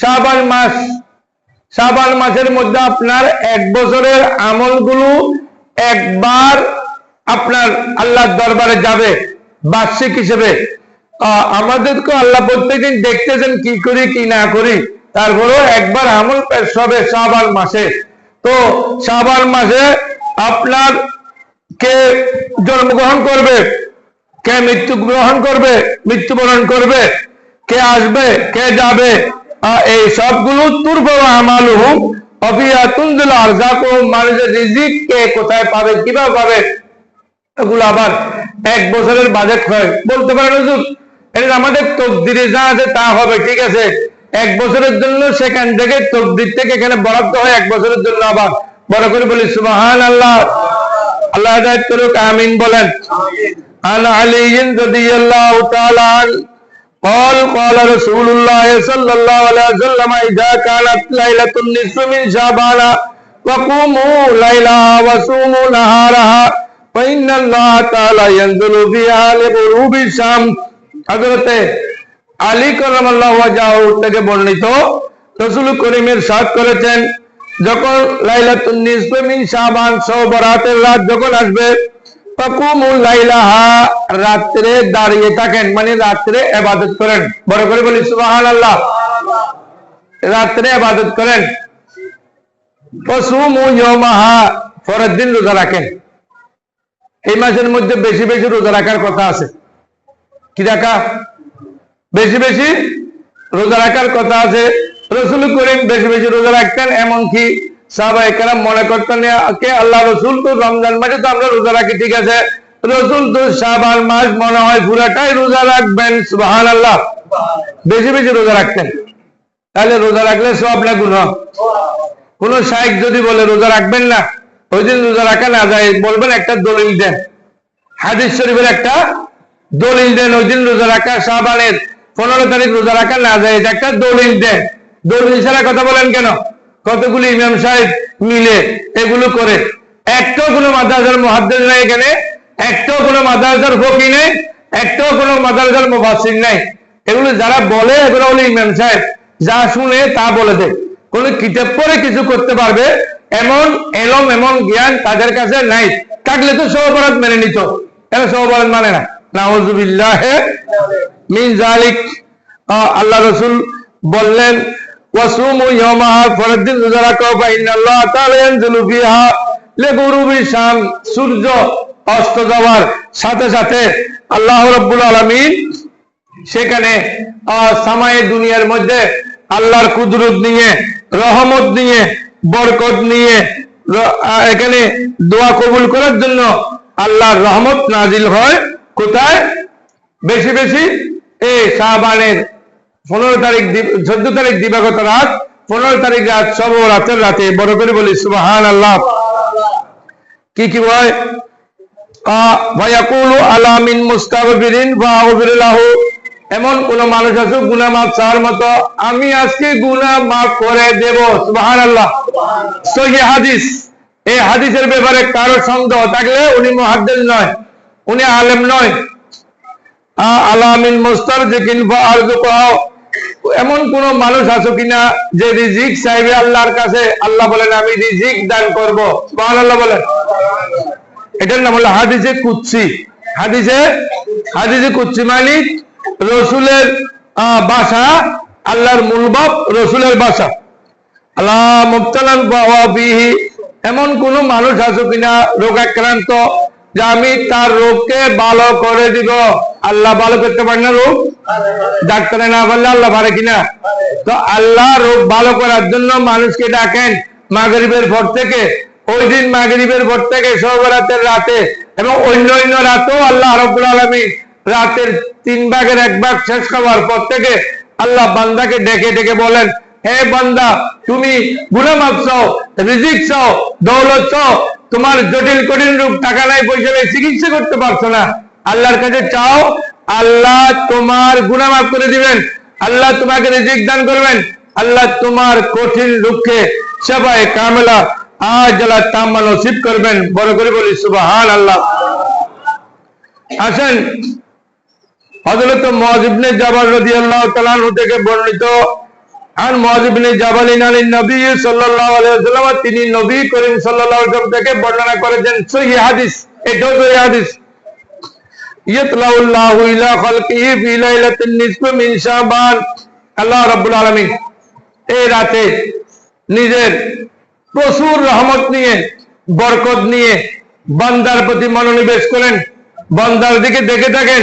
শাবান মাস। শাবান মাসের মধ্যে আপনার এক বছরের আমলগুলো একবার আপনার আল্লাহর দরবারে যাবে, বার্ষিক হিসেবে। আমাদেরকে আল্লাহ প্রত্যেকদিন দেখতেছেন কি করি, কি না করি। তারপরেও একবার আমল পেশ হবে শাবান মাসে। তো শাবান মাসে আপনার কে জন্মগ্রহণ করবে, কে মৃত্যু গ্রহণ করবে, মৃত্যুবরণ করবে, কে আসবে, কে যাবে এই সবগুলো কোথায় পাবে, কীভাবে পাবে, এগুলো আবার এক বছরের বাজেট হয়। বলতে পারেন আমাদের যা আছে তা হবে, ঠিক আছে? এক বছরের জন্য সেখান থেকে তকদির থেকে এখানে বরাদ্দ হয়, এক বছরের জন্য আবার। বড় করে বলি সুবাহান আল্লাহ আল্লাহ করুক, আমিন বলেন। আলী রাদিয়াল্লাহু তাআলা قال قال رسول الله صلى الله عليه وسلم إذا كانت ليلة النصف من شعبان وقوموا ليلها وصوموا نهارها فإن الله تعالى ينزل فيها لغروب الشمس حضرت আলী করমাল্লাহ ওয়াজাহু থেকে বর্ণিত রসুল করিমের সাথ করেছেন যখন লাইলাতুন নিসফে মিন শাবান সবরাতের রাত যখন আসবে ফাকুমুল লাইলাহা রাত্রে দাঁড়িয়ে থাকেন মানে রাত্রে ইবাদত করেন। বড় করে বলি, সুবহানাল্লাহ। রাত্রে ইবাদত করেন। পরের দিন রোজা রাখেন। এই মাসের মধ্যে বেশি বেশি রোজা রাখার কথা আছে। কি রাখা? বেশি বেশি রোজা রাখার কথা আছে। রসুল করিম বেশি বেশি রোজা রাখতেন, এমনকি সাহাবা একরাম মনে করতেন কে আল্লাহ রসুল তো রমজান মাসে তো আমরা রোজা রাখি, ঠিক আছে? রসুল তো শাবান মাস মনে হয় পুরাটাই রোজা রাখবেন আল্লাহ বেশি বেশি রোজা রাখতেন। তাহলে রোজা রাখলে সব না গুণ কোন যদি বলে, রোজা রাখবেন না, ওই দিন রোজা রাখা না যায়, বলবেন, একটা দলিল দেন। হাদিস শরীফের একটা দলিল দেন, ওই দিন রোজা রাখা শাহবানের পনেরো তারিখ রোজা রাখা না যায়। এটা একটা দলিল দেন। দলিল ছাড়া কথা বলেন কেন? কতগুলি ইমাম সাহেব মিলে এগুলো করে? একটাও কোনো মাদ্রাসার মহাদ্দেশ নাই এখানে, একটাও কোনো মাদ্রাসার ফকি নেই, একটাও কোনো মাদ্রাসার মুফাসসির নাই। এগুলো যারা বলে, এগুলো হলো ইমাম সাহেব। যা শুনে তা বলে দেয় কোন কিতাব পরে কিছু করতে পারবে, এমন এলম, এমন জ্ঞান তাদের কাছে নাই। থাকলে তো সব মেনে নিত। এরা সব মানে না? নাউজুবিল্লাহ মিন জালিক আল্লাহ রসুল বললেন ওয়াসুমু ইয়ামাহা পরের দিন রোজা রাখো বা ইন্নাল্লাহ তাআলা ইয়ানজিলু ফিহা লিগুরুবি শাম সূর্য অস্ত যাওয়ার সাথে সাথে আল্লাহ রাব্বুল আলামিন সেখানে সামায়ে দুনিয়ার মধ্যে আল্লাহর কুদরত নিয়ে, রহমত নিয়ে, বরকত নিয়ে এখানে দোয়া কবুল করার জন্য আল্লাহর রহমত নাজিল হয় কোথায়? বেশি বেশি এই শাহবানের পনেরো তারিখ চোদ্দ তারিখ দিবাগত রাত, পনেরো তারিখ রাত সব রাতের রাতে। বড় করে বলি সুবাহান আল্লাহ কি কি হয়? ব্যাপারে কারও সন্দেহ থাকলে উনি মুহাদ্দিস নয়, উনি আলেম নয়। আলামিন মুস্তার জিকিন ফারজুকাহ এমন কোন মানুষ আছো কিনা যে রিজিক চাইবে আল্লাহর কাছে? আল্লাহ বলেন আমি রিজিক দান করব। সুবহানাল্লাহ বলেন। এটার নাম হলো হাদিসে কুচ্ছি হাদিসে হাদিসে কুচ্ছি মালিক রসুলের আহ, ভাষা আল্লাহর মূলবাব রসুলের বাসা। আল্লাহ বিহি। এমন কোন মানুষ আছে কিনা রোগাক্রান্ত যে আমি তার রোগকে ভালো করে দিব। আল্লাহ ভালো করতে পারে না রোগ ডাক্তারে না বললে আল্লাহ পারে কিনা? তো আল্লাহ রোগ ভালো করার জন্য মানুষকে ডাকেন মাগরিবের পর থেকে। ওই দিন মাগরিবের পর থেকে সবরাতের রাতে এবং অন্য অন্য রাতেও আল্লাহ রব্বুল আলমী রাতের তিন ভাগের এক ভাগ শেষ হওয়ার পর থেকে আল্লাহ বান্দাকে ডেকে ডেকে বলেন, হে বান্দা, তুমি গুণা মাপ চাও, রিজিক চাও, দৌলত চাও তোমার জটিল কঠিন রূপ টাকা নাই, পয়সা নাই, চিকিৎসা করতে পারছ না। আল্লাহর কাছে চাও, আল্লাহ তোমার গুণা মাফ করে দিবেন। আল্লাহ তোমাকে রিজিক দান করবেন। আল্লাহ তোমার কঠিন দুঃখে সবাই কামেলা, আজ আল্লাহ তাম্মা নসিব করবেন, বড় করে বলি সুবহান আল্লাহ আসেন, হযরত মুআয ইবনে জাবাল রাদিয়াল্লাহু তাআলা থেকে বর্ণিত আন মুআজ ইবনে জাবাল আলী নবী সাল্লাল্লাহু আলাইহি ওয়াসাল্লাম, তিনি নবী করিম আলাইহি থেকে বর্ণনা করেছেন সহিহ হাদিস। এটাও হাদিস। এই রাতে নিজের প্রচুর রহমত নিয়ে, বরকত নিয়ে বান্দার প্রতি মনোনিবেশ করেন। বান্দার দিকে দেখে থাকেন।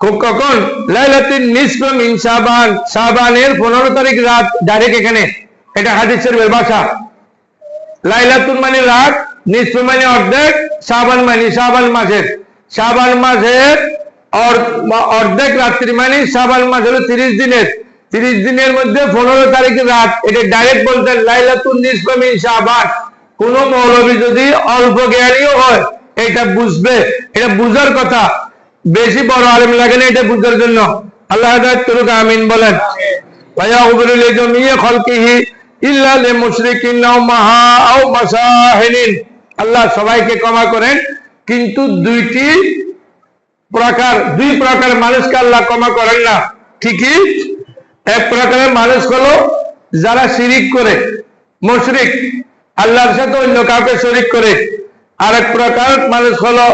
কখন? লাইলাতিন নিসফ মিন শাবান। শাবানের 15 তারিখ রাত ডাইরেক্ট এখানে। এটা হাদিসের ভাষা। লাইলাতুন মানে রাত, নিসফ মানে অর্ধেক, শাবান মানে শাবান মাসের। শাবান মাসের অর- অর্ধেক রাত্রি মানে শাবান মাস হলো তিরিশ দিনের। তিরিশ দিনের মধ্যে পনেরো তারিখের রাত। এটা ডাইরেক্ট বলতেন লাইলাতুন নিসফ মিন শাবান। কোন মৌলবী যদি অল্প জ্ঞানীও হয়, এটা বুঝবে। এটা বুঝার কথা। বেশি বড় আলেম লাগে না এটা বুঝার জন্য। আল্লাহ আমিন বলেন। ভাইয়া উবরুল জমিয়ে খলকিহি ইল্লা লে মুশরিকিন নাও মাহা আও মাসাহিনিন আল্লাহ সবাইকে ক্ষমা করেন, কিন্তু দুইটি প্রকার, দুই প্রকার মানুষকে আল্লাহ ক্ষমা করেন না। ঠিকই? এক প্রকারের মানুষ হলো যারা শিরিক করে, মুশরিক, আল্লাহর সাথে অন্য কাউকে শরিক করে। আর এক প্রকার মানুষ হলো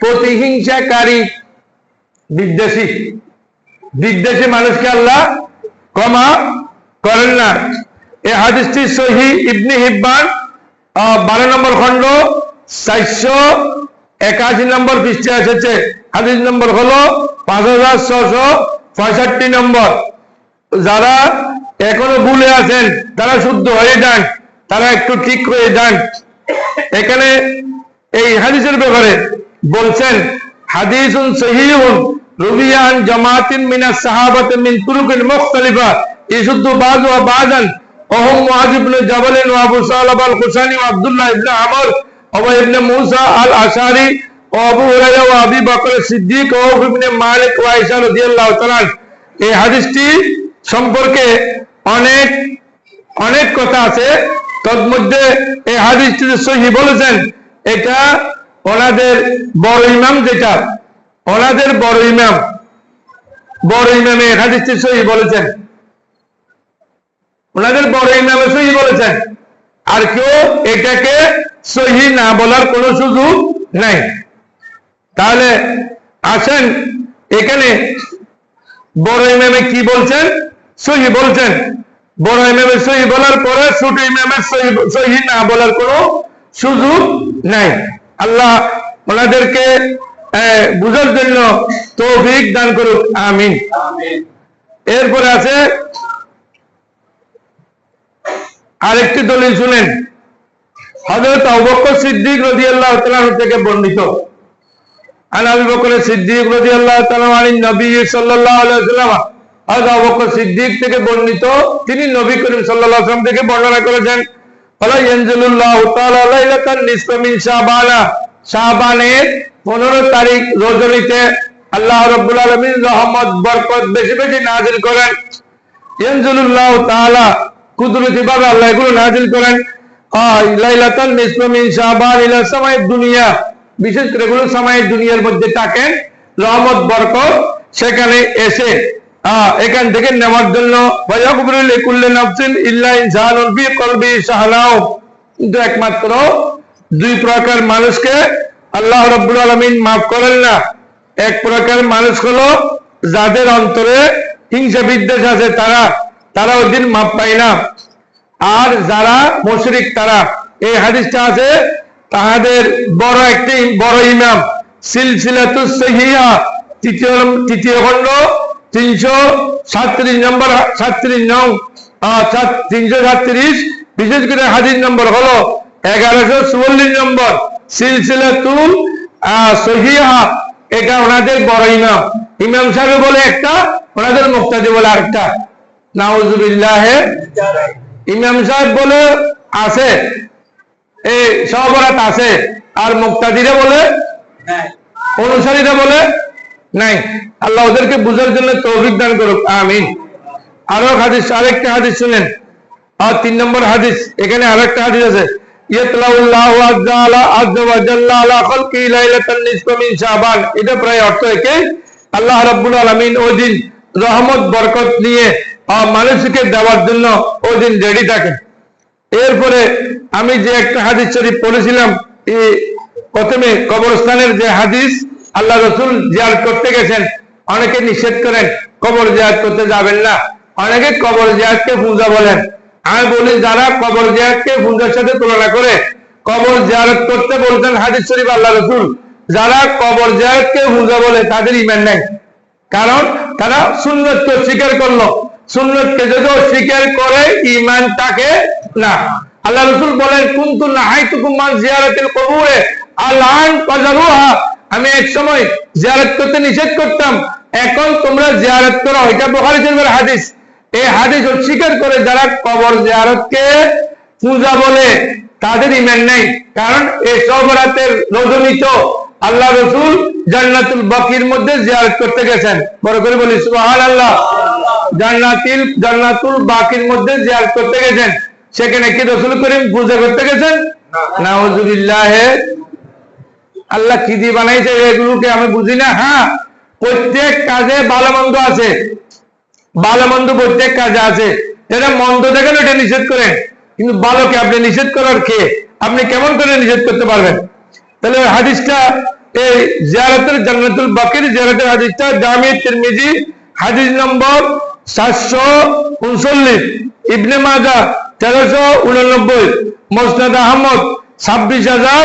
প্রতিহিংসাকারী বিদ্বেষী। বিদ্বেষী মানুষকে আল্লাহ ক্ষমা করেন না। এই হাদিসটি সহি ইবনি হিব্বান বারো নম্বর খণ্ড, চারশো একাশি নম্বর পৃষ্ঠে এসেছে। হাদিস নম্বর হলো পাঁচ হাজার ছশো পঁয়ষট্টি নম্বর। যারা এখনও ভুলে আছেন, তারা শুদ্ধ হয়ে যান, তারা একটু ঠিক হয়ে যান। এখানে এই হাদিসের ব্যাপারে বলছেন হাদিসুন সহিহুন, রুবিয়ান জামাতিন মিনাস সাহাবাত মিন তুরুকিন মুখতালিফা। ইসুদ্দু বাযু ওয়া বাযান ওহম মুআজ ইবনে জাবাল ওয়া আবু সালাব আল খুসানি ওয়া আব্দুল্লাহ ইবনে আমর ওয়া ইবনে মুসা আল আশারি ও আবু হুরায়রা ওয়া আবি বকর সিদ্দিক ইবনে মালিক ওয়া আয়েশা রাদিয়াল্লাহু তাআলা এই হাদিসটি সম্পর্কে অনেক অনেক কথা আছে। তন্মধ্যে এই হাদিসটি সহি বলেছেন, এটা ওনাদের বড় ইমাম যেটা? ওনাদের বড় ইমাম। বড় ইমামে হাদিসটি সহি বলেছেন। ওনাদের বড় ইমামে সহি বলেছেন। আর কেউ এটাকে সহি না বলার কোনো সুযোগ নাই। তাহলে আসেন, এখানে বড় ইমামে কি বলছেন? সহি বলছেন। বড় ইমামের সহি বলার পরে ছোট ইমামের সহি সহি না বলার কোনো সুযোগ নাই। আল্লাহ ওনাদেরকে বুঝার জন্য তৌফিক দান করুক আমিন। এরপরে আছে আরেকটি দলিল শুনেন। হজরত সিদ্দিক রদি আল্লাহ থেকে বর্ণিত। সিদ্দিক রদি আল্লাহ নবী সাল্লাহ আলাইসাল্লাম হজরত সিদ্দিক থেকে বর্ণিত। তিনি নবী করিম সাল্লাহ থেকে বর্ণনা করেছেন। ওয়ালা ইয়ানজিলুল্লাহু তাআলা লাইলাতান নিসফা শাবানা। শাবানের 15 তারিখ রজনীতে আল্লাহ রাব্বুল আলামিন রহমত দুনিয়া। বিশেষ করে সময়ের দুনিয়ার মধ্যে থাকেন। রহমত, বরকত সেখানে এসে এখান থেকে নেওয়ার জন্য কিন্তু একমাত্র দুই প্রকার মানুষকে আল্লাহ রাব্বুল আলামিন মাফ করেন না। এক প্রকার মানুষ হলো যাদের অন্তরে হিংসা বিদ্বেষ আছে তারা তারা ওই দিন মাপ পায় না। আর যারা মুশরিক তারা। এই হাদিসটা আছে, তাহাদের বড় একটি, বড় ইমাম, সিলসিলাতুস তৃতীয় তৃতীয় খণ্ড তিনশো সাতত্রিশ নম্বর সাতত্রিশ নং তিনশো সাতত্রিশ বিশেষ করে হাদিস নম্বর হলো এগারোশো চুয়াল্লিশ নম্বর সিলসিলাতুল আহ, সহিহা। এটা ওনাদের বড় ইমাম। ইমাম সাহেব বলে একটা ওনাদের মুক্তাদি বলে আরেকটা। নাউজুবিল্লাহে। ইমাম সাহেব বলে আছে। এই সহবরাত আছে। আর মুক্তাদিরা বলে অনুসারীরা বলে নাই। আল্লাহ ওদেরকে বুঝার জন্য তৌফিক দান করুক। আমিন। আরও হাদিস, আরেকটা হাদিস শুনেন। আর তিন নম্বর হাদিস, এখানে আরেকটা হাদিস আছে। প্রায় অর্থ একে, আল্লাহ রহমত, বরকত নিয়ে দেওয়ার জন্য রেডি থাকেন এরপরে আমি যে একটা হাদিস শরীফ পড়েছিলাম প্রথমে কবরস্থানের যে হাদিস আল্লাহ রসুল জিয়ার করতে গেছেন। অনেকে নিষেধ করেন, কবর জিয়ার করতে যাবেন না। অনেকে কবর জিয়ারকে পূজা বলেন। আমি বলি, যারা কবর জিয়ারকে পূজার সাথে তুলনা করে, কবর জিয়ারত করতে বলতেন হাদিস শরীফ আল্লাহ রসুল, যারা কবর জিয়ারতকে পূজা বলে, তাদের ইমান নাই। কারণ তারা সুন্নতকে স্বীকার করল। সুন্নতকে যদি স্বীকার করে, ইমান তাকে না। আল্লাহ রসুল বলেন, কুন্তু না হাই তুকুমান জিয়ারতের কবুরে আল্লাহ আমি এক সময় জিয়ারত করতে নিষেধ করতাম। এখন তোমরা জিয়ারত করো এটা বুখারী শরীফের হাদিস। এই হাদিস অস্বীকার করে যারা কবর জিয়ারতকে পূজা বলে তাদের ইমান নেই। কারণ এই সব রাতের রজনীত আল্লাহ রসুল জান্নাতুল বাকির মধ্যে জিয়ারত করতে গেছেন। বড় করে বলি সুবহান আল্লাহ জান্নাতিল জান্নাতুল বাকির মধ্যে জিয়ারত করতে গেছেন। সেখানে কি রসুল করিম পূজা করতে গেছেন? নাউজুবিল্লাহ আল্লাহ কি দিয়ে বানাইছে এগুলোকে আমি বুঝি না? হ্যাঁ প্রত্যেক কাজে ভালো মন্দ আছে। ভালো মন্দ প্রত্যেক কাজে আছে। এটা মন্দ দেখেন এটা নিষেধ করেন। কিন্তু ভালোকে আপনি নিষেধ করার কে? আপনি কেমন করে নিষেধ করতে পারবেন? তাহলে হাদিসটা, এই জিয়ারতের জান্নাতুল বাকির জিয়ারতের হাদিসটা, জামি, তিরমিজি, হাদিস নম্বর সাতশো উনচল্লিশ। ইবনে মাজা তেরোশো উননব্বই। মোসনাদ আহমদ ছাব্বিশ হাজার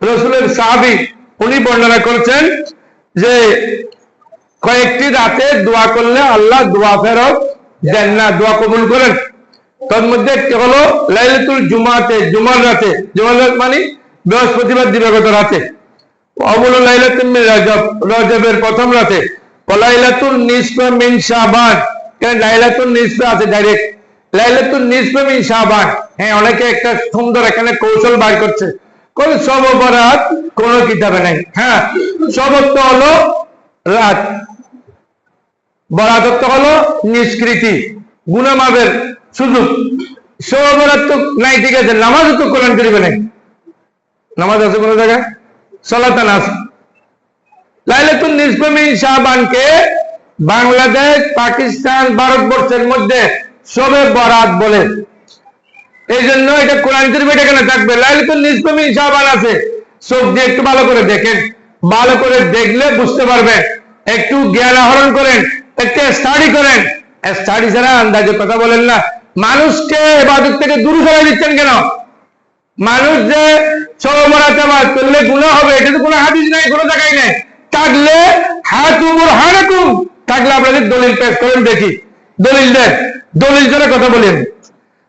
রাসূলের সাহাবী, উনি বর্ণনা করছেন যে কয়েকটি রাতে দোয়া করলে আল্লাহ দোয়া ফেরত দেন না, দোয়া কবুল করেন। তার মধ্যে একটি হলো লাইলাতুল জুমাতে, জুমার রাতে, জুমার রাত মানে বৃহস্পতিবার দিবাগত রাতে। অবল লাইলাতুল রজব, রজবের প্রথম রাতে। লাইলাতুল নিসফা মিন শাবান। কেন লাইলাতুল নিসফা আছে ডাইরেক্ট লাইলাতুল নিসফা মিন শাবান। হ্যাঁ অনেকে একটা সুন্দর এখানে কৌশল বার করছে। কোন কোন কিতাবে নাই। হ্যাঁ সবত্ব হলো রাত। হলো নিষ্কৃতি তো নাই, ঠিক আছে, নামাজও তো কোরআন করিবে নাই। নামাজ আছে কোন জায়গায়? সলাতান আছে বাংলাদেশ, পাকিস্তান, ভারতবর্ষের মধ্যে সবে বরাত বলে। এই জন্য এটা কোরআন শরীফ এটা কেন থাকবে? লাইলাতুল নিসফামি শাহবান আছে। চোখ দিয়ে একটু ভালো করে দেখেন। ভালো করে দেখলে বুঝতে পারবেন একটু জ্ঞান আহরণ করেন, একটু স্টাডি করেন। স্টাডি ছাড়া আন্দাজে কথা বলেন না। মানুষকে এবাদত থেকে দূরে সরাই দিচ্ছেন কেন? মানুষ যে সবরাতে বাদ করলে গুণা হবে, এটা তো কোনো হাদিস নাই, কোনো জায়গায় নেই। থাকলে হাত উমর হারাকুম থাকলে আপনাদের দলিল পেশ করেন দেখি। দলিল দেন দলিল ছাড়া কথা বলেন।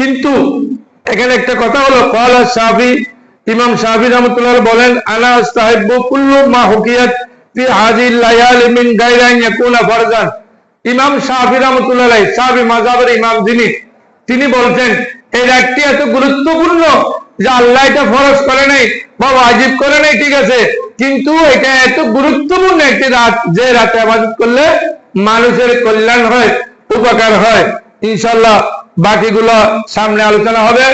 কিন্তু এখানে একটা কথা হলো, কলা সাহাবি ইমাম সাহাবি রহমতুল্লাহ বলেন আনা সাহেব মা হুকিয়াত তিনি বলছেন, এই রাতটি এত গুরুত্বপূর্ণ যে আল্লাহ এটা ফরজ করে নাই বা ওয়াজিব করে নাই, ঠিক আছে। কিন্তু এটা এত গুরুত্বপূর্ণ একটি রাত যে রাতে আবাদত করলে মানুষের কল্যাণ হয়, উপকার হয়। ইনশাল্লাহ বাকিগুলো সামনে আলোচনা হবে।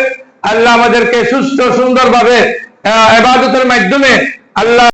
আল্লাহ আমাদেরকে সুস্থ সুন্দরভাবে আহ, এবাদতের মাধ্যমে আল্লাহ